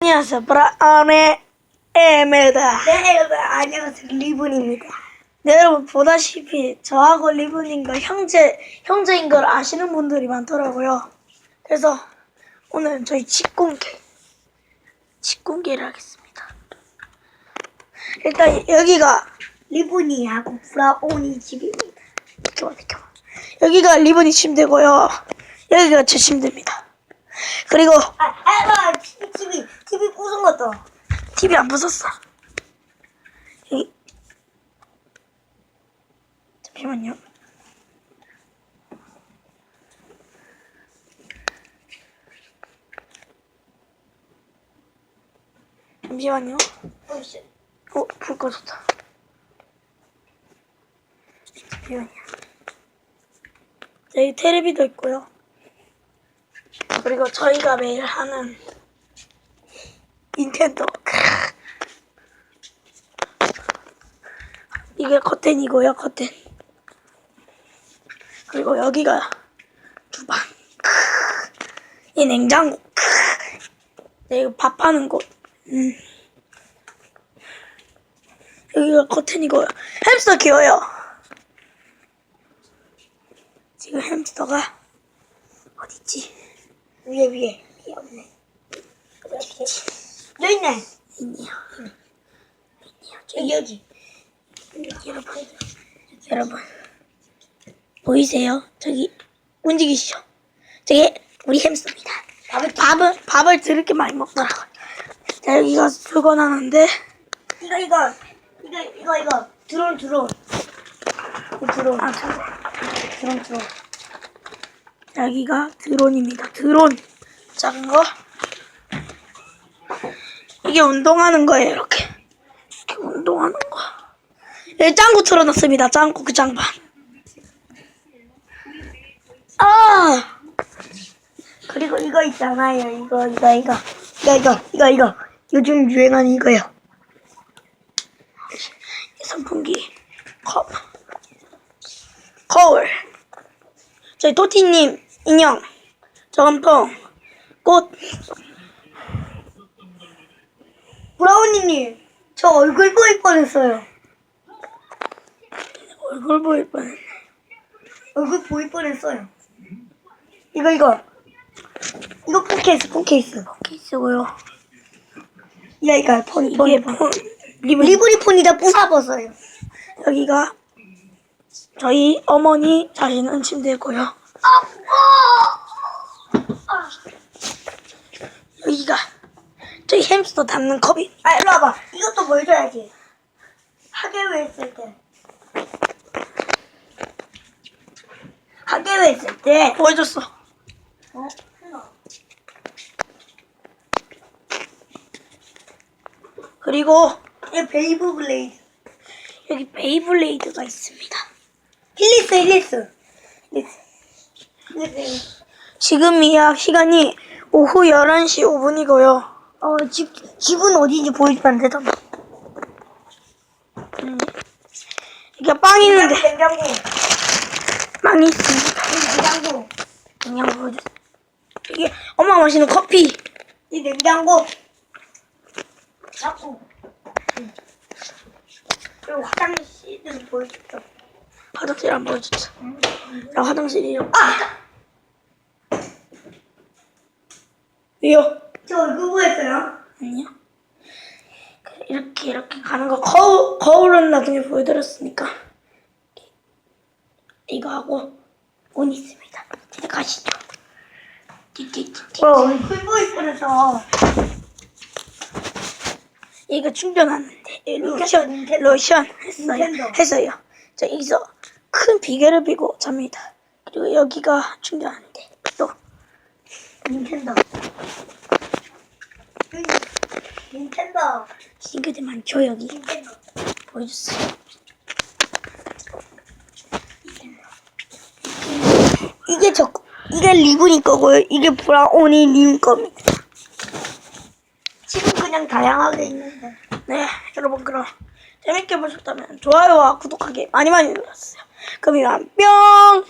안녕하세요. 브라운의 에메다. 네, 여러분 안녕하세요. 리본입니다. 네, 여러분 보다시피 저하고 리브님과 형제 형제인 걸 아시는 분들이 많더라고요. 그래서 오늘 저희 직공개 직공개를 하겠습니다. 일단 여기가 리본이하고 브라운이 집입니다. 비켜봐 비켜봐. 여기가 리브니 침대고요. 여기가 제 침대입니다. 그리고 아, 아, 아 TV, TV, TV 부순 것도. TV 안 부쉈어. 여기 잠시만요. 잠시만요. 어, 씨. 어, 불 꺼졌다. 잠시만요. 여기 테레비도 있고요. 그리고 저희가 매일 하는 닌텐도. 이게 커튼이고요, 커튼. 그리고 여기가 주방. 이 냉장고. 네, 이거 밥하는 곳. 음. 여기가 커튼이고요. 햄스터 키워요. 지금 햄스터가? 위에, 위에. 위에 없네. 여기 있네. 있네요. 여기, 여기. 여러분, 여러분 보이세요? 저기 움직이시죠? 저기 우리 햄스터입니다. 밥을 밥을 밥을 드럽게 많이 먹더라고요. 자 여기가 수건하는데 이거, 이거. 이거, 이거, 이거. 드론, 드론. 이 드론. 아 드론, 드론. 여기가 드론입니다. 드론 작은 거 이게 운동하는 거예요. 이렇게 이렇게 운동하는 거. 여기 짱구 틀어놨습니다. 짱구 그 장반. 아 그리고 이거 있잖아요. 이거, 이거, 이거. 이거, 이거, 이거, 이거. 요즘 유행하는 이거요. 선풍기 컵 거울 저희 토티님 인형 전통 꽃 브라운이님, 저 얼굴 보일 뻔했어요. 얼굴 보일 뻔. 얼굴 보일 뻔했어요. 이거, 이거. 이거 폰 케이스, 폰 케이스. 케이스고요. 이거, 이거, 폰, 이게 폰, 폰 폰. 리본 리브리 폰이다 부숴봤어요. 여기가 저희 어머니 자시는 침대고요. 여기가 저희 햄스터 담는 컵이 아, 일로 와봐. 이것도 보여줘야지. 하계회 했을 때. 하계회 했을 때. 보여줬어. 어? 그리고 이 베이브 블레이드. 여기 베이블레이드가 있습니다. 힐리스, 힐리스. 힐리스. 힐리스. 지금 예약 시간이 오후 11시 5분이고요. 어, 집, 집은 어딘지 보여주면 안 되잖아. 음. 이게 빵 있는데 냉장고. 빵이 있습니다. 냉장고. 그냥 보여주세요. 이게 엄마 마시는 커피. 이 냉장고. 자꾸. 그리고 화장실을 보여줬죠. 화장실 안 보여줬어. 자, 화장실이요. 아! 왜요? 저 얼굴 보였어요? 아니요. 그 이렇게 이렇게 가는 거 거울 거울은 나중에 보여드렸으니까 이거 하고 문 있습니다. 이제 가시죠. 어, 얼굴 보일 뻔해서. 이거 충전하는데 로션. 로션 했어요. 했어요. 자 여기서 큰 비계를 비고 잡니다. 그리고 여기가 충전하는데 또 닌텐도. 음, 닌텐도. 싱크대 많죠 여기 닌텐도. 보여주세요. 이게 저, 이게 리브니 거고요. 이게 브라운이 님 겁니다. 지금 그냥 다양하게 있는데. 네, 여러분 그럼 재밌게 보셨다면 좋아요와 구독하기 많이 많이 눌러주세요. 그럼 이만 뿅!